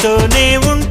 నీతోనే ఉంటా